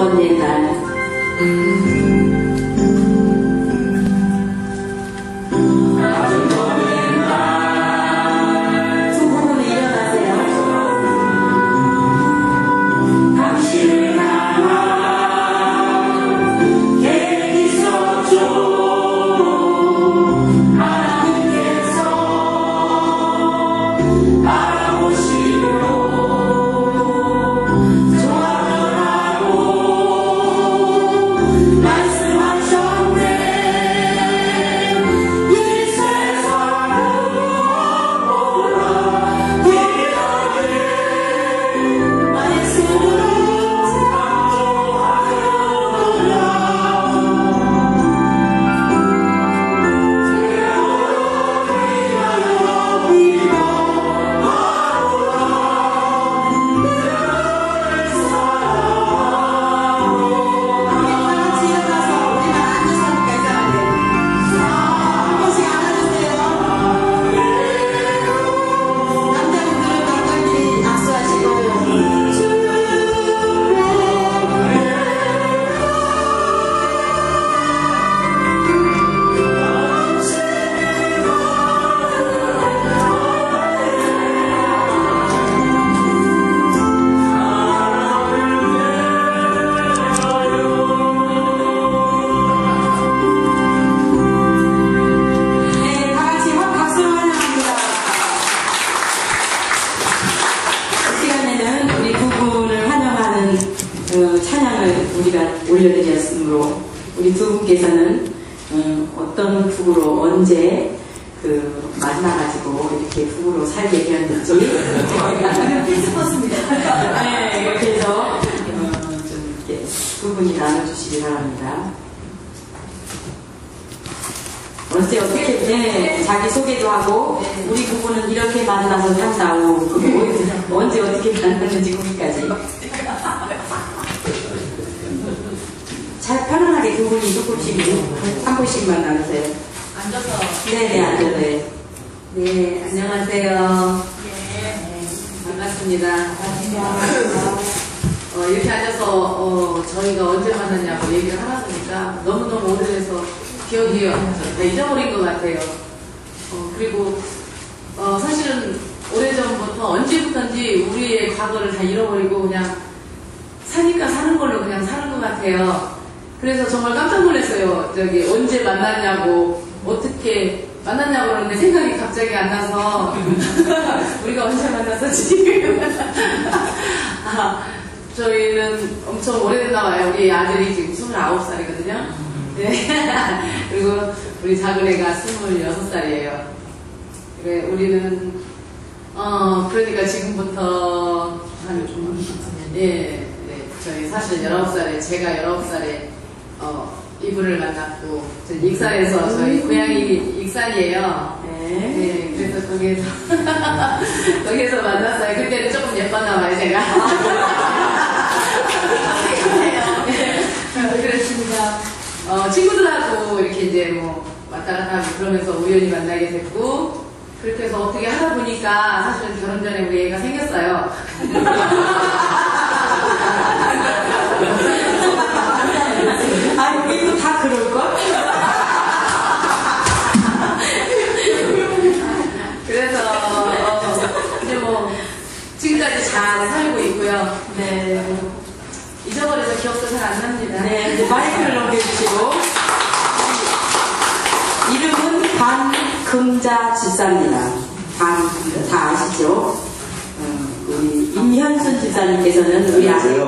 먼 옛날 어, 떤 부부로 언제 그 만나가지고 이렇게 부부로 살게 되었는지 크리스마스입니다. 네, 이렇게 해서 어, 좀 이렇게 두 분이 나눠주시기 바랍니다. 언제 어떻게 네, 자기 소개도 하고 우리 부부는 이렇게 만나서 산다고 뭐, 언제 어떻게 만났는지 거기까지 잘 편안하게 두 분이 조금씩 한 분씩만 나누세요. 앉아서 네네 앉아서 네. 네 안녕하세요. 네, 반갑습니다. 어, 이렇게 앉아서 어, 저희가 언제 만났냐고 얘기를 하다 보니까 너무너무 오래돼서 기억이 다 잊어버린 것 같아요. 어, 그리고 어, 사실은 오래전부터 언제부턴지 우리의 과거를 다 잃어버리고 그냥 사니까 사는 걸로 그냥 사는 것 같아요. 그래서 정말 깜짝 놀랐어요. 저기 언제 만났냐고 어떻게 만났냐고 그러는데 생각이 갑자기 안 나서 우리가 언제 만났었지? 아, 저희는 엄청 오래됐나 봐요. 우리 아들이 지금 29살이거든요. 네. 그리고 우리 작은 애가 26살이에요. 그래, 우리는, 어, 그러니까 지금부터 한, 예, 네. 저희 사실 19살에, 제가 19살에, 어, 이분을 만났고, 저 익산에서 저희 고향이 익산이에요. 네. 네, 그래서 거기에서, 거기에서 만났어요. 그때는 조금 예뻤나 봐요, 제가. 네, 그렇습니다. 어, 친구들하고 이렇게 이제 뭐 왔다 갔다 하고 그러면서 우연히 만나게 됐고, 그렇게 해서 어떻게 하다 보니까 사실은 결혼 전에 우리 애가 생겼어요. 아 우리도 다 그럴걸? 그래서, 어, 이제 뭐, 지금까지 잘 살고 있고요. 네. 잊어버려서 기억도 잘 안 납니다. 네, 이제 마이크를 넘겨주시고 이름은 반금자 집사입니다. 반금자 다 아시죠? 어, 우리 임현순 집사님께서는 우리 아내.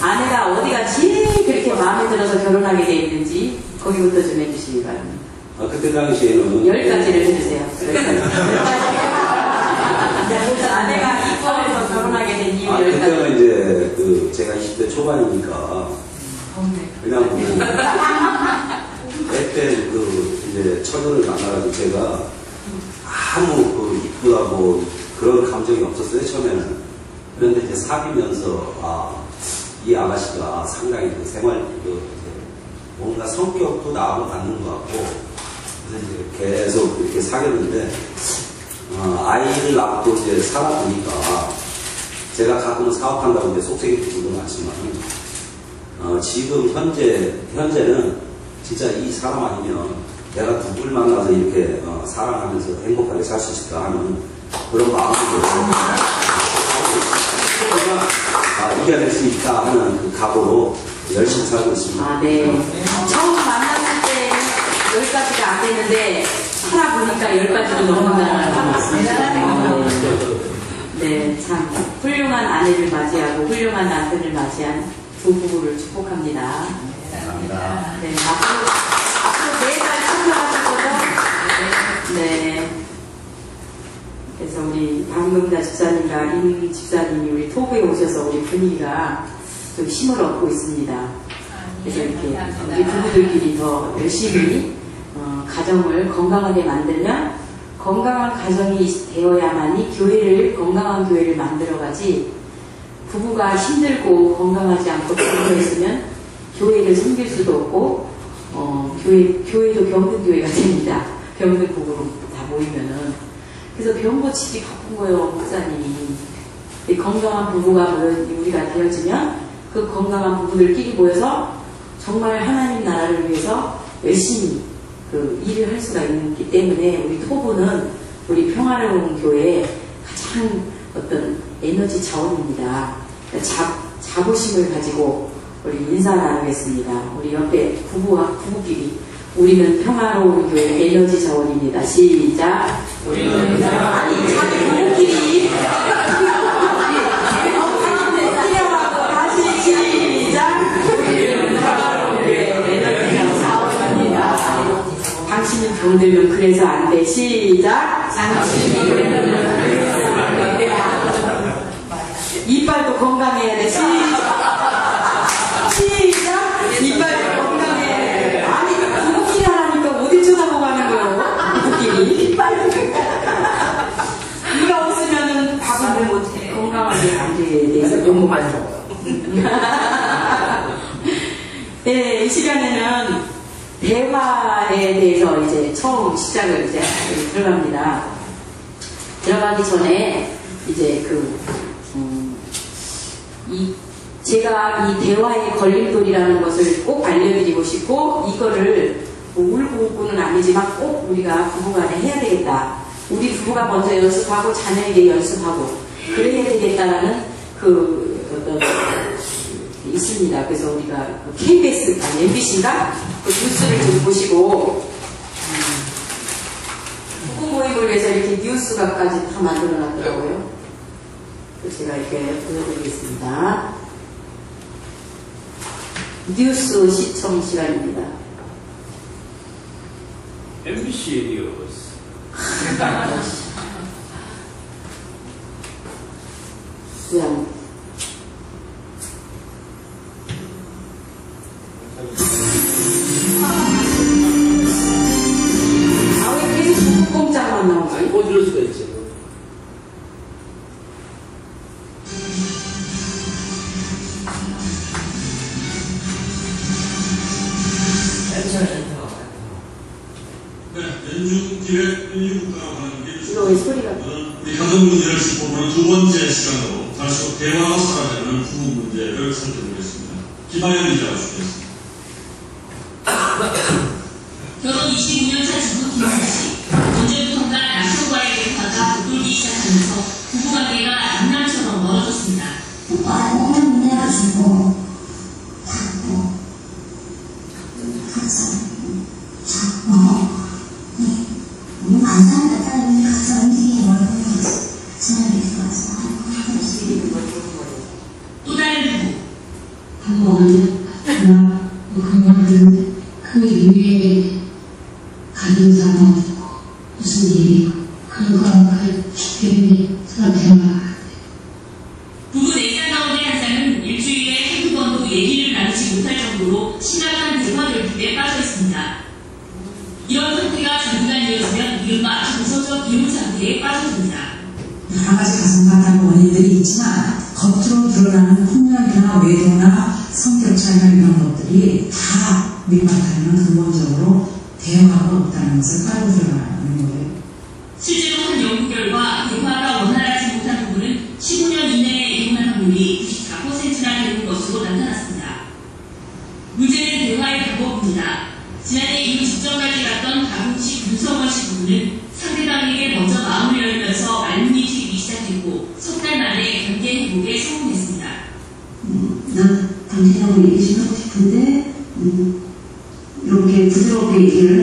아내가 어디가 제일 그렇게 마음에 들어서 결혼하게 돼 있는지 거기부터 좀 해주시기 바랍니다. 아, 그때 당시에는 열 가지를 해주세요. 열 가지. 아내가 이권에서 결혼하게 된 이유 아, 열 가지. 그때는 이제 그 제가 20대 초반이니까 그냥 뭐 그때 그 이제 처녀를 만나가지고 제가 아무 그 이쁘다고 그런 감정이 없었어요 처음에는. 그런데 이제 사귀면서 아 이 아가씨가 상당히 그 생활 그 뭔가 성격도 나하고 맞는 것 같고 그래서 이제 계속 이렇게 사귀었는데 어, 아이를 낳고 이제 살아보니까 제가 가끔은 사업한다고 이제 속색이 부분도 많지만 어, 어, 지금 현재 현재는 진짜 이 사람 아니면 내가 누굴 만나서 이렇게 어, 사랑하면서 행복하게 살 수 있을까 하는 그런 마음이 들어요. 아, 이겨낼 수 있다 하는 그 각오로 열심히 살고 있습니다. 아, 네. 처음 만났을 때열 가지가 안 됐는데 살아보니까 열 가지도 넘어간다는 거 같습니다. 네, 참 훌륭한 아내를 맞이하고 훌륭한 남편을 맞이한 두 부부를 축복합니다. 감사합니다. 네, 앞으로 매달 참석하실 거죠? 네. 그래서 우리 박명자 집사님과 임 집사님이 우리 토부에 오셔서 우리 분위기가 좀 힘을 얻고 있습니다. 그래서 이렇게 우리 부부들끼리 더 열심히 어, 가정을 건강하게 만들면 건강한 가정이 되어야만이 교회를 건강한 교회를 만들어가지 부부가 힘들고 건강하지 않고 병들었으면 교회를 섬길 수도 없고 어, 교회 교회도 병든 교회가 됩니다. 병든 부부로 다 모이면은 그래서 병 고치기 바쁜 거예요 목사님이. 이 건강한 부부가 우리가 되어지면 그 건강한 부부들끼리 모여서 정말 하나님 나라를 위해서 열심히 그 일을 할 수가 있기 때문에 우리 토부는 우리 평화로운 교회의 가장 어떤 에너지 자원입니다. 자, 자부심을 가지고 우리 인사 나누겠습니다. 우리 옆에 부부와 부부끼리 우리는 평화로운 교회 에너지 자원입니다. 시작. 병들면 그래서 안 돼. 시작. 병들면 그래서 안 돼. 이빨도 건강해야 돼. 시작. 시작. 이빨도 건강해야 돼. 아니, 부부끼리 하라니까 어디 쳐다보고 하는 거예요? 부부끼리. 이가 없으면은 밥을 못해. 건강하게 안 돼. 너무 많이 먹어요. 네, 이 시간에는 대화에 대해서 이제 처음 시작을 이제 들어갑니다. 들어가기 전에 이제 그, 음, 이, 제가 이 대화의 걸림돌이라는 것을 꼭 알려드리고 싶고, 이거를 뭐 울고 웃고는 아니지만 꼭 우리가 부부간에 해야 되겠다. 우리 부부가 먼저 연습하고 자녀에게 연습하고, 그래야 되겠다라는 그 어떤 있습니다. 그래서 우리가 그 KBS, 아니 MBC인가? 그 뉴스를 좀 보시고, 음, 부부 모임을 위해서 이렇게 뉴스가까지 다 만들어 놨더라고요. 제가 이렇게 보여드리겠습니다. 뉴스 시청 시간입니다. MBC 뉴스. 그냥 부부 한 부드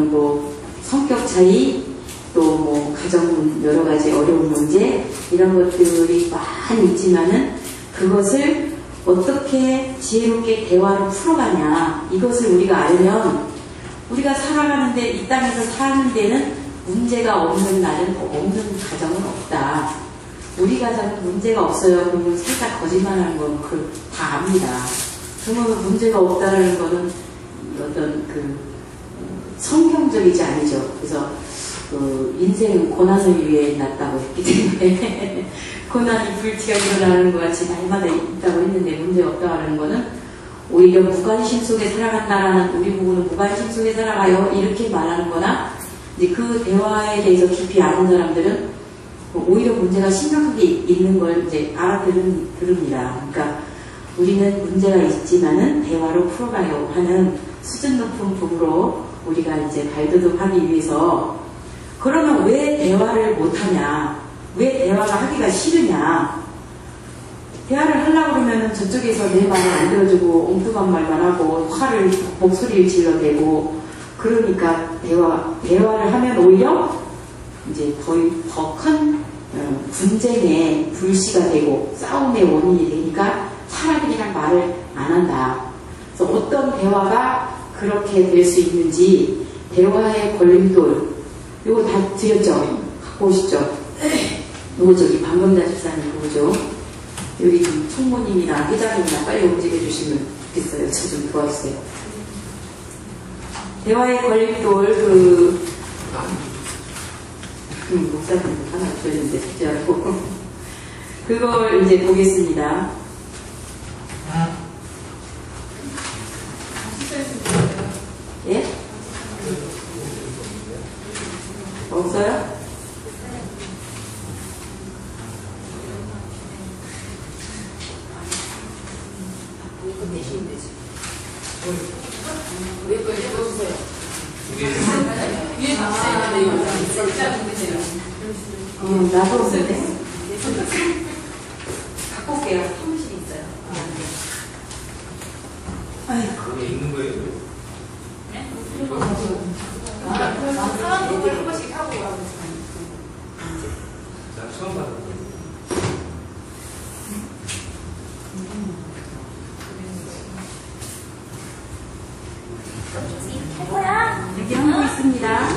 음, 뭐 성격 차이, 또 뭐 가정 여러 가지 어려운 문제 이런 것들이 많이 있지만은 그것을 어떻게 지혜롭게 대화로 풀어가냐 이것을 우리가 알면 우리가 살아가는데 이 땅에서 사는 데는 문제가 없는 날은 없는 가정은 없다. 우리 가정은 문제가 없어요. 그러면 살짝 거짓말하는 건 그 다 압니다. 그러면 문제가 없다라는 거는 어떤 그 어, 성경적이지 아니죠. 그래서 그 인생은 고난을 위해 났다고 했기 때문에 고난이 불티가 일어나는 것 같이 날마다 있다고 했는데 문제 없다라는 거는 오히려 무관심 속에 살아간다라는 우리 부부는 무관심 속에 살아가요 이렇게 말하는 거나 이제 그 대화에 대해서 깊이 아는 사람들은 오히려 문제가 심각하게 있는 걸 이제 알아들은 들읍니다. 그러니까 우리는 문제가 있지만은 대화로 풀어가요 하는 수준 높은 부부로 우리가 이제 발돋움하기 위해서 그러면 왜 대화를 못하냐? 왜 대화가 하기가 싫으냐? 대화를 하려고 그러면 저쪽에서 내 말을 안 들어주고 엉뚱한 말만 하고 화를 목소리를 질러대고 그러니까 대화 대화를 하면 오히려 이제 거의 더큰 분쟁의 불씨가 되고 싸움의 원인이 되니까 그냥 말을 안 한다. 그래서 어떤 대화가 그렇게 될 수 있는지 대화의 걸림돌 이거 다 드렸죠? 갖고 오시죠? 요거 저기 방금자 집사님 그거죠? 여기 좀 총무님이나 회장님이나 빨리 움직여 주시면 좋겠어요. 저 좀 도와주세요. 대화의 걸림돌 그 음, 목사님 하나 주셨는데 않고 그걸 이제 보겠습니다. 예? 없어요? 어, 나도 없는데. 갖고 올게요. 사무실에 있어요. 아이고. 거기 있는 거예요? 사람들 한 번씩 하고 가고 나 처음 봤는데. 이렇게 하고 있습니다.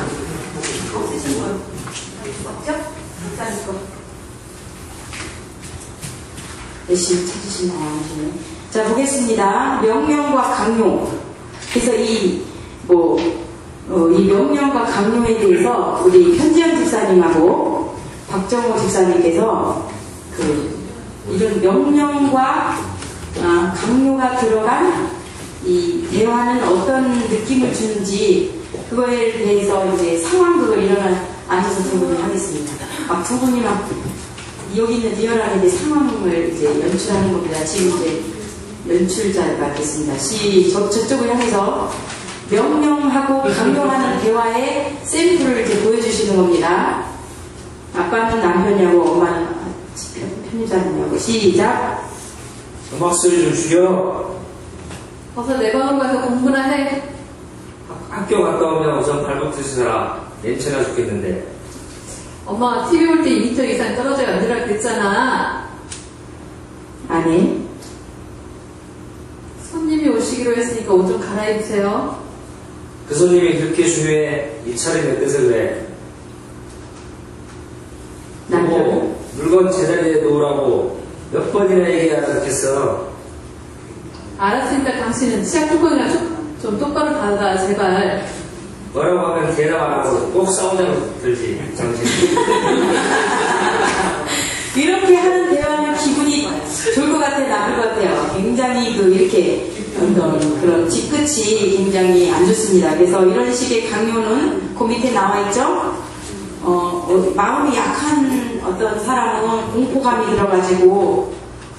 없죠? 목사님 거. 열심히 찾으시나 하시네. 자 보겠습니다. 명령과 강요. 그래서 이 뭐, 어, 이 명령과 강요에 대해서 우리 현지현 집사님하고 박정호 집사님께서 그 이런 명령과 아, 강요가 들어간 이 대화는 어떤 느낌을 주는지 그거에 대해서 이제 상황극을 앉아서 두 분이 하겠습니다. 막 두 분이 막 여기 있는 리얼하게 이제 상황을 이제 연출하는 겁니다. 지금 이제 연출자가 있겠습니다. 시, 저, 저쪽을 향해서 명령하고 강요하는 대화의 샘플을 이제 보여주시는 겁니다. 아빠는 남편이하고 엄마는 편의자님하고 시작. 음악 소리 좀 줄여. 어서 내 방으로 가서 공부나 해. 학교 갔다 오면 우선 발버둥 쓰라. 냄새나 죽겠는데. 엄마가 TV 볼 때 2m 이상 떨어져야 안 들어갈 그랬잖아. 아니 손님이 오시기로 했으니까 옷 좀 갈아입으세요. 그 손님이 그렇게 중요해 이몇 대서 그래? 그리고 물건 제자리에 놓으라고 몇 번이나 얘기하겠어 알았으니까 당신은 시작 뚜껑이나 좀, 좀 똑바로 받아, 제발. 뭐라고 하면 대답 안 하고 꼭 싸우자고 들지 정신 이렇게 하는 대화는 기분이 좋을 것 같아, 나쁠 것 같아요. 굉장히 그, 이렇게, 어떤 그런 뒤끝이 굉장히 안 좋습니다. 그래서 이런 식의 강요는 그 밑에 나와 있죠? 어, 어, 마음이 약한 어떤 사람은 공포감이 들어가지고,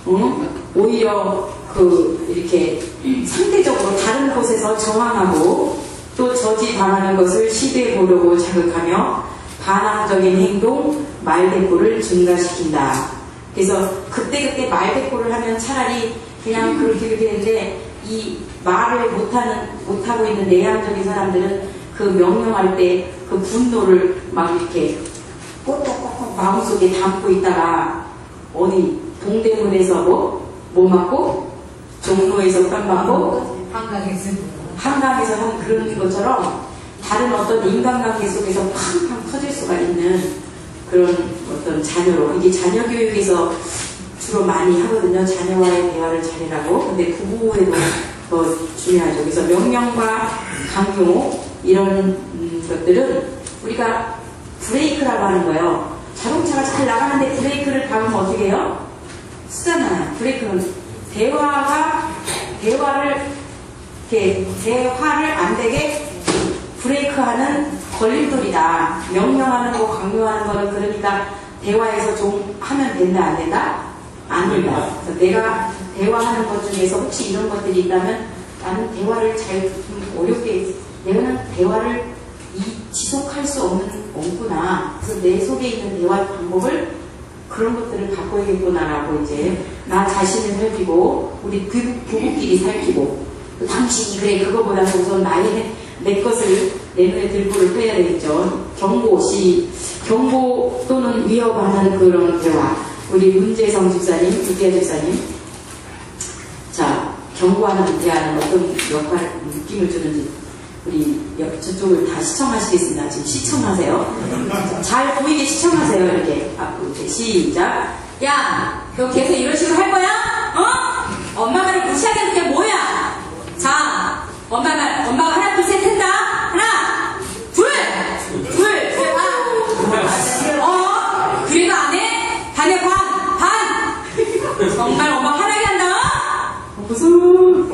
어? 오히려 그, 이렇게 상대적으로 다른 곳에서 저항하고 또 저지당하는 것을 시도해 보려고 자극하며 반항적인 행동, 말대꾸를 증가시킨다. 그래서 그때그때 말대꾸를 하면 차라리 그냥 그렇게 되는데 이 말을 못하는, 못하고 있는 내향적인 사람들은 그 명령할 때 그 분노를 막 이렇게 꼭꼭꼭 마음속에 담고 있다가 어디 동대문에서 뭐, 뭐 맞고 종로에서 깜 맞고 한강에서 한 그런 것처럼 다른 어떤 인간관계 속에서 팡팡 터질 수가 있는 그런 어떤 자녀로 이게 자녀 교육에서 주로 많이 하거든요. 자녀와의 대화를 잘해라고. 근데 부부에도 더 중요하죠. 그래서 명령과 강요 이런 음, 것들은 우리가 브레이크라고 하는 거예요. 자동차가 잘 나가는데 브레이크를 밟으면 어떻게 해요? 쓰잖아요. 브레이크는 대화가 대화를 이렇게 대화를 안 되게 브레이크하는 걸림돌이다. 명령하는 거, 강요하는 거는 그러니까 대화에서 좀 하면 된다, 안 된다? 안 된다. 그래서 내가 대화하는 것 중에서 혹시 이런 것들이 있다면 나는 대화를 잘좀 어렵게 내가는 대화를 이 지속할 수 없는 없구나. 그래서 내 속에 있는 대화 방법을 그런 것들을 바꿔야겠구나라고 이제 나 자신을 살피고 우리 부부, 부부끼리 살피고 또 당신이 그래 그거보다는 우선 나의 내 것을 내 눈에 들보를 빼야 되겠죠. 경고 시 경고 또는 위협하는 그런 대화. 우리 문재성 집사님, 유태아 집사님. 자 경고하는 대화는 어떤 역할 느낌을 주는지 우리 옆 저쪽을 다 시청하시겠습니다. 지금 시청하세요. 잘 보이게 시청하세요. 이렇게 앞으로 이렇게 시작. 야, 너 계속 이런 식으로 할 거야? 어? 엄마 말을 무시하겠는 게 뭐야? 자, 엄마 말, 엄마가 하나 둘 셋 한다. 하나, 둘, 둘, 셋, 아. 어? 그래도 안 해? 반에 반, 반. 정말 엄마 화나게 한다. 무슨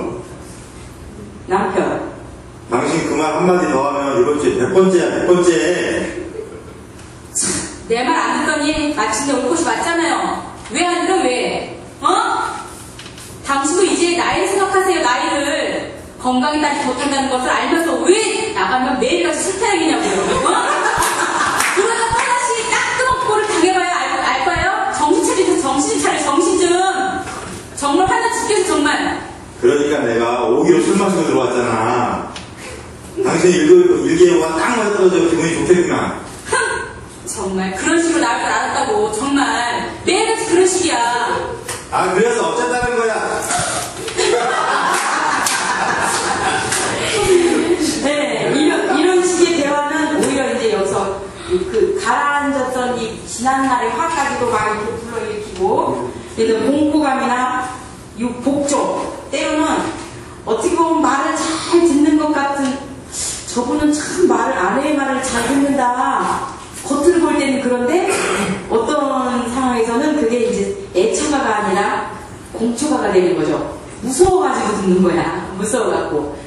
남편. 당신 그 말 한마디 더 하면 이번 주에 백 번째야, 백 번째. 내 말 안 듣더니 마침내 올 곳이 맞잖아요. 왜 안 들어, 왜? 어? 당신도 이제 나이를 생각하세요, 나이를. 건강이 따지 못한다는 것을 알면서 왜 나가면 매일같이 실타령이냐고요. 어? 그러다 하나씩 따끔한 를 당해봐야 알, 알 거예요? 정신 차리세요, 정신 차려, 정신 좀. 정말 하나 지켜서 정말. 그러니까 내가 5기로 술 마시고 들어왔잖아. 당신 일기예보가 딱 맞아 떨어져 기분이 좋겠구나. 흥! 정말 그런 식으로 나올 줄 알았다고 정말 매일같이 그런 식이야 아, 그래서 어쨌다는 거야. 네, 이런, 이런 식의 대화는 오히려 이제 여기서 이그 가라앉았던 이 지난 날의 화까지도 막 이렇게 불러일으키고, 그래서 공포감이나 이 복종, 때로는 어떻게 보면 말을 잘 듣는 것 같은 저분은 참 말을, 아내의 말을 잘 듣는다. 겉으로 볼 때는 그런데 어떤 상황에서는 그게 이제 애처가가 아니라 공초가가 되는 거죠. 무서워가지고 듣는 거야. 무서워갖고.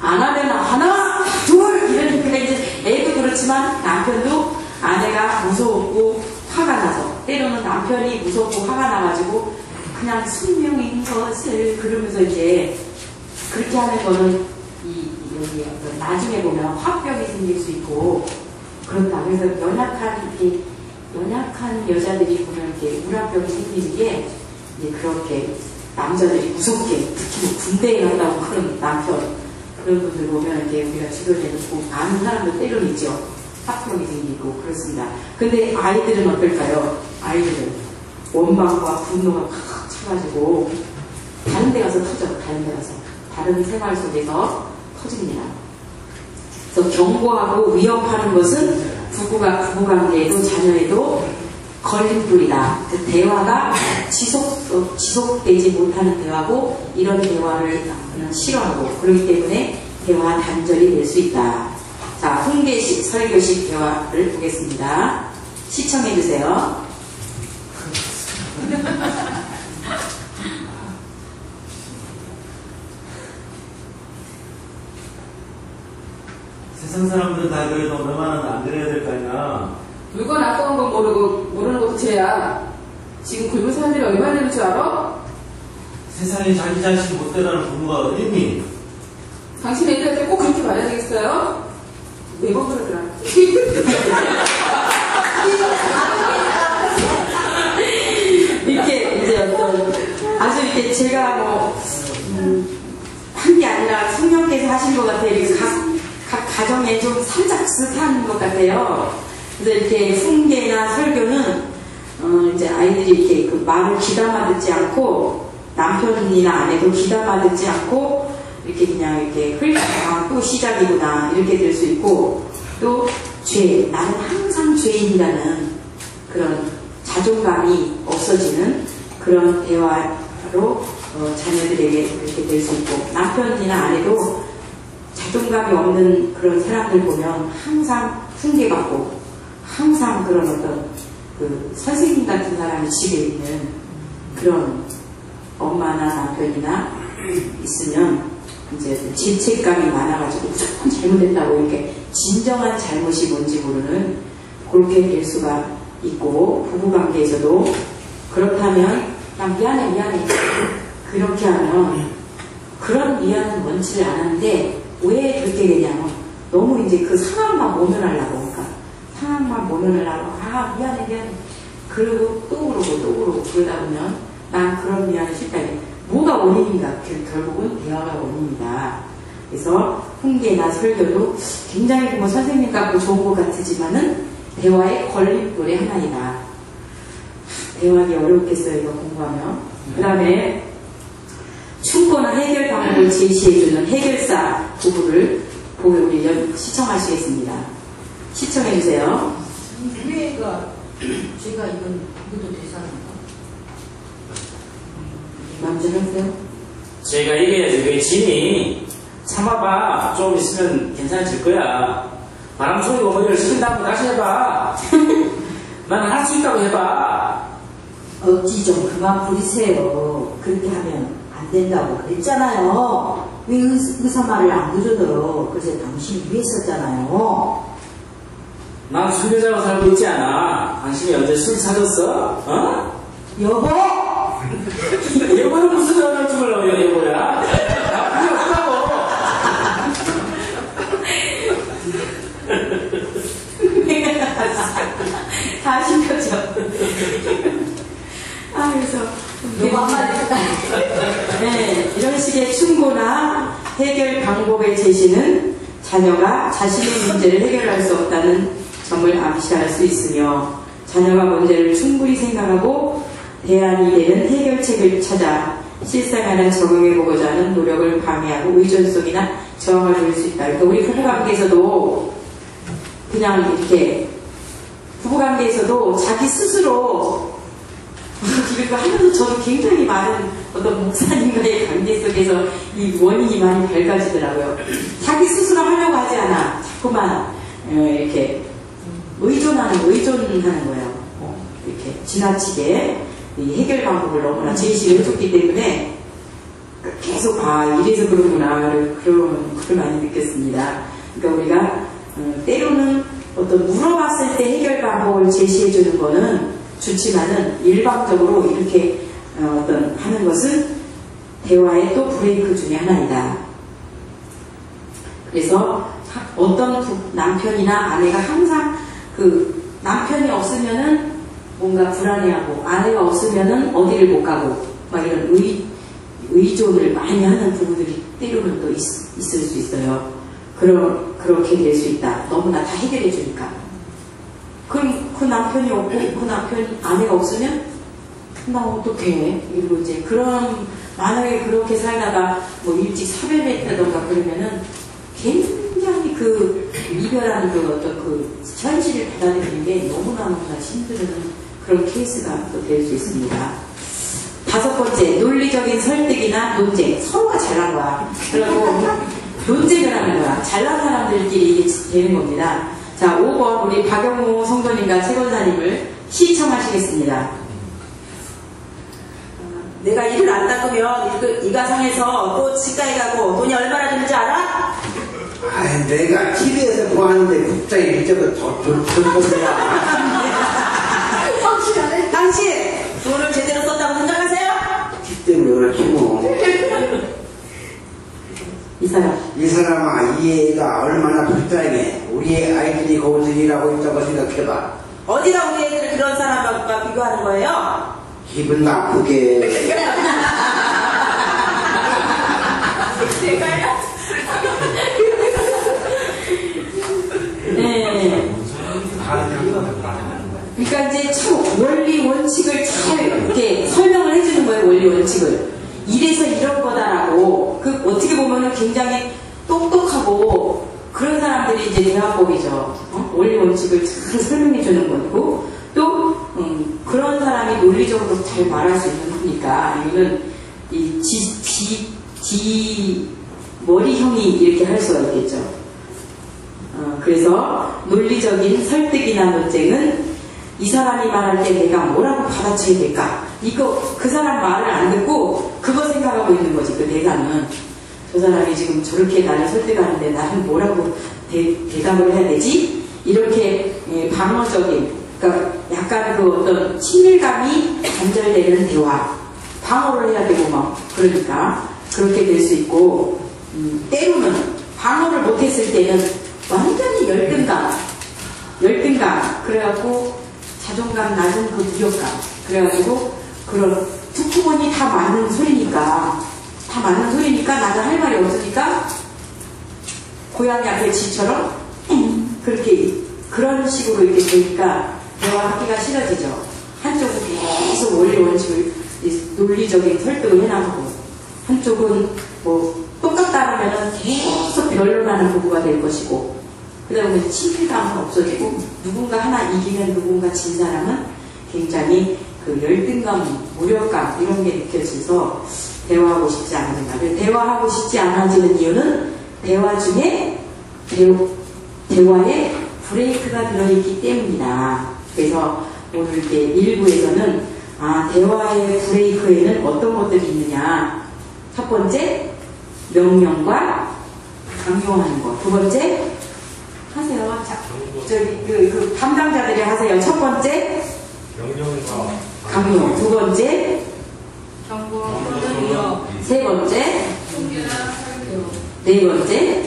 안 하면 하나, 둘, 이러니까 이제 애도 그렇지만 남편도 아내가 무서웠고 화가 나서 때로는 남편이 무섭고 화가 나가지고 그냥 숙명인 것을 그러면서 이제 그렇게 하는 거는 이 여기 어떤 나중에 보면 화병이 생길 수 있고 그렇다. 그래서 연약한 이렇게 연약한 여자들이 보면 이렇게 우라병이 생기는 게 이제 그렇게 남자들이 무섭게 특히 뭐 군대에 간다고 그런 남편 그런 분들 보면 이렇게 우리가 고 아는 사람들 때로는 있죠. 화병이 생기고 그렇습니다. 근데 아이들은 어떨까요? 아이들은 원망과 분노가 팍 차가지고 다른 데 가서 터져. 다른 데 가서 다른 생활 속에서 터집니다. 그래서 경고하고 위협하는 것은 부부가 부부관계에도 자녀에도 걸림돌이다. 그 대화가 지속 어, 지속되지 못하는 대화고 이런 대화를 싫어하고 그렇기 때문에 대화 단절이 될 수 있다. 자, 훈계식 설교식 대화를 보겠습니다. 시청해 주세요. 세상 사람들은 다 그래도 너만은 안 그래야 될 거 아니야. 물건 아까운 건 모르고 모르는 것도 죄야. 지금 굶은 사람들이 얼마나 되는 줄 알아? 세상에 자기 자식 못되라는 부모가 어딨니? 당신 애들한테 꼭 그렇게 말해야 되겠어요? 매번 그러더라. 이렇게 이제 어떤 아주 이렇게 제가 뭐한게 아니라 성령께서 하신 것 같아요. 이렇게 각, 각 가정에 좀 살짝 비슷한 것 같아요. 그래서 이렇게 훈계나 설교는 어, 이제 아이들이 이렇게 그 말을 귀담아 듣지 않고 남편이나 아내도 귀담아 듣지 않고 이렇게 그냥 이렇게 또 시작이구나 이렇게 될 수 있고 또 죄, 나는 항상 죄인이라는 그런 자존감이 없어지는 그런 대화로 어, 자녀들에게 그렇게 될 수 있고 남편이나 아내도 자존감이 없는 그런 사람들 보면 항상 훈계받고 항상 그런 어떤 그 선생님 같은 사람이 집에 있는 그런 엄마나 남편이나 있으면 이제 질책감이 많아가지고 무조건 잘못했다고 이렇게 진정한 잘못이 뭔지 모르는 그렇게 될 수가 있고 부부관계에서도 그렇다면 그냥 미안해 미안해. 그렇게 하면 그런 미안은 원치를 않았는데 왜 그렇게 되냐면 너무 이제 그 상황만 모면하려고 그러니까 상황만 모면하려고 아 미안해 미안해. 그러고 또 그러고 또 그러고 그러다 보면 난 그런 미안이 싫다. 뭐가 원인인가? 그 결국은 대화가 원인이다. 그래서 훈계나 설교도 굉장히 뭐 선생님 같고 좋은 것 같지만은 대화의 걸림돌의 하나이다. 대화하기 어렵겠어요 이거 공부하면. 그 다음에 충고나 해결 방법을 제시해주는 해결사 부부를 보고 우리 연- 시청하시겠습니다. 시청해주세요. 위에가 제가 이건 이것도 대사인가? 마음대로 하세요. 제가 얘기해야지. 그게 진이 참아봐. 좀 있으면 괜찮아질 거야. 바람 소리가 어머니를 시킨다고 다시 해봐. 나는 할 수 있다고 해봐. 억지 좀 그만 부리세요. 그렇게 하면 안 된다고 그랬잖아요. 왜 의, 의사 말을 안 들어도 그래서 당신이 위에 있었잖아요. 난 순교자로 살고 있지 않아. 당신이 언제 술 사줬어? 어? 여보! 여보는 무슨 전화를 주려고 여보야? 나 필요 없다고. 다 시켰죠. 아, 그래서. 여보 한마디. 네, 이런 식의 충고나 해결 방법의 제시는 자녀가 자신의 문제를 해결할 수 없다는 점을 암시할 수 있으며 자녀가 문제를 충분히 생각하고 대안이 되는 해결책을 찾아 실생활에 적응해 보고자 하는 노력을 방해하고 의존성이나 저항을 줄 수 있다. 그러니까 우리 부부관계에서도 그냥 이렇게 부부관계에서도 자기 스스로 이렇게 하면서 저도 굉장히 많은 어떤 목사님과의 관계 속에서 이 원인이 많이 밝아지더라고요. 자기 스스로 하려고 하지 않아. 자꾸만 어, 이렇게 의존하는, 의존하는 거예요. 어, 이렇게 지나치게 이 해결 방법을 너무나 제시를 해줬기 때문에 계속 아 이래서 그런구나 그런 그걸 많이 느꼈습니다. 그러니까 우리가 어, 때로는 어떤 물어봤을 때 해결 방법을 제시해 주는 거는 좋지만은 일방적으로 이렇게 어, 어떤 하는 것은 대화의 또 브레이크 중에 하나이다. 그래서 하- 어떤 부- 남편이나 아내가 항상 그 남편이 없으면은 뭔가 불안해하고 아내가 없으면은 어디를 못 가고 막 이런 의, 의존을 많이 하는 부부들이 때로는 또 있, 있을 수 있어요. 그러, 그렇게 될 수 있다. 너무나 다 해결해 주니까. 그럼 그 남편이 없고 그 남편 아내가 없으면 나 어떡해 이러고 이제 그런 만약에 그렇게 살다가 뭐 일찍 사별했다던가 그러면은 굉장히 그 이별하는 그 어떤 그 현실을 받아들이는 게 너무나너무나 힘든 그런 케이스가 또 될 수 있습니다. 다섯 번째, 논리적인 설득이나 논쟁. 서로가 잘난 거야. 그리고 논쟁을 하는 거야. 잘난 사람들끼리 이게 되는 겁니다. 자, 5번 우리 박영모 성도님과 최권사님을 시청하시겠습니다. 내가 일을 안 닦으면 이, 이 가상에서 또 집가에 가고 돈이 얼마나 드는지 알아? 아, 내가 TV에서 보았는데 국장이 밑에서 더 좋던데야. 당신 돈을 제대로 썼다고 생각하세요? 기 때문에 그렇지 뭐. 이 사람. 이 사람아, 이 애가 얼마나 불쌍해. 우리 아이들이 거기서 일하고 있다고 생각해봐. 어디다 우리 애들을 그런 사람과 비교하는 거예요? 기분 나쁘게. 네. 그러니까 이제 참 원리 원칙을 잘 이렇게 설명을 해주는 거예요 원리 원칙을 이래서 이런 거다라고 그 어떻게 보면은 굉장히 똑똑하고 그런 사람들이 이제 대화법이죠 어? 원리 원칙을 잘 설명해 주는 거고 또 음, 그런 사람이 논리적으로 잘 말할 수 있는 거니까 이거는 이 지지 머리형이 이렇게 할 수가 있겠죠. 어, 그래서 논리적인 설득이나 논쟁은 이 사람이 말할 때 내가 뭐라고 받아쳐야 될까? 이거 그 사람 말을 안 듣고 그거 생각하고 있는 거지 그 대사는 저 사람이 지금 저렇게 나를 설득하는데 나는 뭐라고 대, 답을 해야 되지? 이렇게 예, 방어적인 그러니까 약간 그 어떤 친밀감이 단절되는 대화 방어를 해야 되고 막 그러니까 그렇게 될 수 있고 음, 때로는 방어를 못했을 때는 완전히 열등감 열등감 그래갖고 자존감 낮은 그 무력감 그래가지고 그런 투쿠본이 다 맞는 소리니까 다 맞는 소리니까 나는 할 말이 없으니까 고양이 앞에 쥐처럼 그렇게 그런 식으로 이렇게 되니까 대화하기가 싫어지죠. 한쪽은 계속 원리 원칙을 논리적인 설득을 해나가고 한쪽은 뭐 똑같다 하면은 계속 변론하는 부부가 될 것이고 그다음에 친밀감은 없어지고 누군가 하나 이기면 누군가 진 사람은 굉장히 그 열등감, 무력감 이런 게 느껴져서 대화하고 싶지 않아진다. 대화하고 싶지 않아지는 이유는 대화 중에 대화, 대화에 브레이크가 들어있기 때문이다. 그래서 오늘 이렇게 일부에서는 아 대화의 브레이크에는 어떤 것들이 있느냐. 첫 번째 명령과 강요하는 것. 두 번째 하세요. 자, 저기 그, 그 담당자들이 하세요. 첫 번째 명령과 강요. 두 번째 경고, 세 번째 네 번째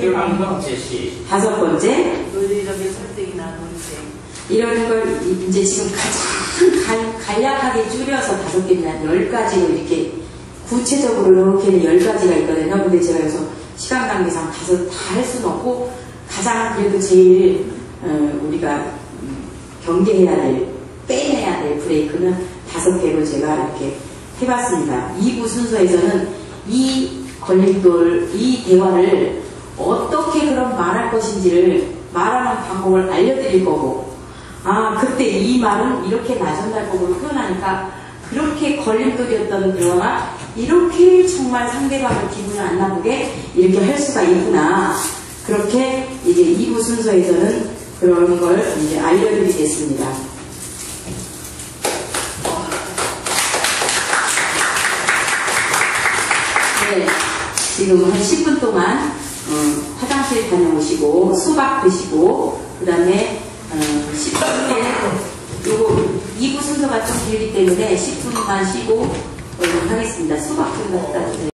일반적 제시 다섯 번째 논리적인 설득이나 논쟁. 이런 걸 이제 지금 가장 간, 간략하게 줄여서 다섯 개나 열 가지로 이렇게 구체적으로 이렇게는 열 가지가 있거든요. 근데 제가 여기서 시간 관계상 다섯 다 할 수는 없고 가장 그래도 제일 어, 우리가 음, 경계해야 될 빼내야 될 브레이크는 다섯 개로 제가 이렇게 해봤습니다. 2부 순서에서는 이 걸림돌, 이 대화를 어떻게 그럼 말할 것인지를 말하는 방법을 알려드릴 거고 아 그때 이 말은 이렇게 나전달법으로 표현하니까 그렇게 걸림돌이었던 대화가 이렇게 정말 상대방의 기분을 안 나쁘게 이렇게 할 수가 있구나 그렇게 이제 2부 순서에서는 그런 걸 이제 알려드리겠습니다. 네, 지금 한 10분 동안 어, 화장실 다녀오시고 수박 드시고 그 다음에 어, 10분에 요거 2부 순서가 좀 길기 때문에 10분만 쉬고 어, 하겠습니다. 수박 좀 갖다 주세요.